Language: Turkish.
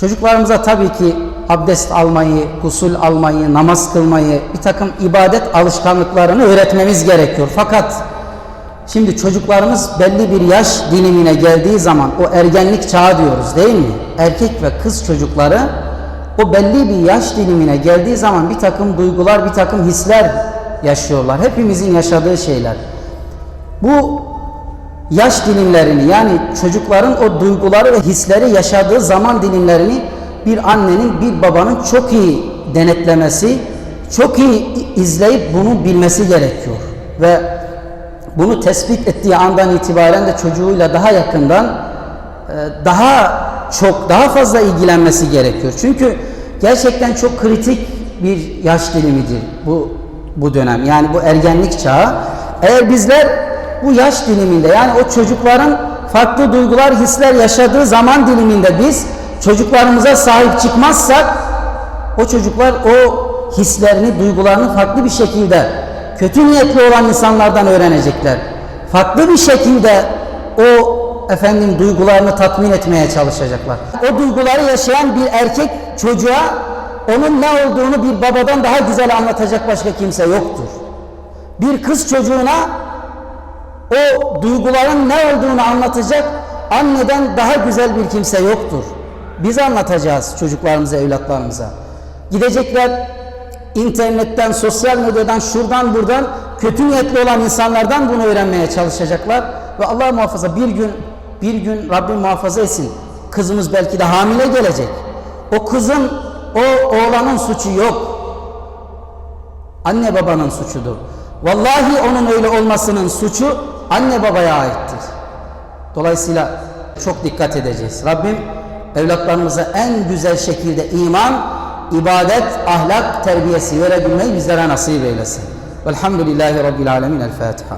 Çocuklarımıza tabii ki abdest almayı, gusül almayı, namaz kılmayı, bir takım ibadet alışkanlıklarını öğretmemiz gerekiyor. Fakat şimdi çocuklarımız belli bir yaş dilimine geldiği zaman o ergenlik çağı diyoruz değil mi? Erkek ve kız çocukları o belli bir yaş dilimine geldiği zaman bir takım duygular, bir takım hisler yaşıyorlar. Hepimizin yaşadığı şeyler. Bu yaş dilimlerini yani çocukların o duyguları ve hisleri yaşadığı zaman dilimlerini bir annenin bir babanın çok iyi denetlemesi, çok iyi izleyip bunu bilmesi gerekiyor. Ve bunu tespit ettiği andan itibaren de çocuğuyla daha yakından e, daha çok daha fazla ilgilenmesi gerekiyor. Çünkü gerçekten çok kritik bir yaş dilimidir bu bu dönem. Yani bu ergenlik çağı. Eğer bizler bu yaş diliminde yani o çocukların farklı duygular, hisler yaşadığı zaman diliminde biz çocuklarımıza sahip çıkmazsak o çocuklar o hislerini, duygularını farklı bir şekilde kötü niyetli olan insanlardan öğrenecekler. Farklı bir şekilde o efendim duygularını tatmin etmeye çalışacaklar. O duyguları yaşayan bir erkek çocuğa onun ne olduğunu bir babadan daha güzel anlatacak başka kimse yoktur. Bir kız çocuğuna o duyguların ne olduğunu anlatacak anneden daha güzel bir kimse yoktur. Biz anlatacağız çocuklarımıza, evlatlarımıza. Gidecekler internetten, sosyal medyadan, şuradan buradan kötü niyetli olan insanlardan bunu öğrenmeye çalışacaklar. Ve Allah muhafaza bir gün, bir gün Rabbim muhafaza etsin. Kızımız belki de hamile gelecek. O kızın, o oğlanın suçu yok. Anne babanın suçudur. Vallahi onun öyle olmasının suçu anne babaya aittir. Dolayısıyla çok dikkat edeceğiz. Rabbim evlatlarımıza en güzel şekilde iman, ibadet, ahlak terbiyesi verebilmeyi bizlere nasip eylesin. Velhamdülillahi Rabbil Alemin. El Fatiha.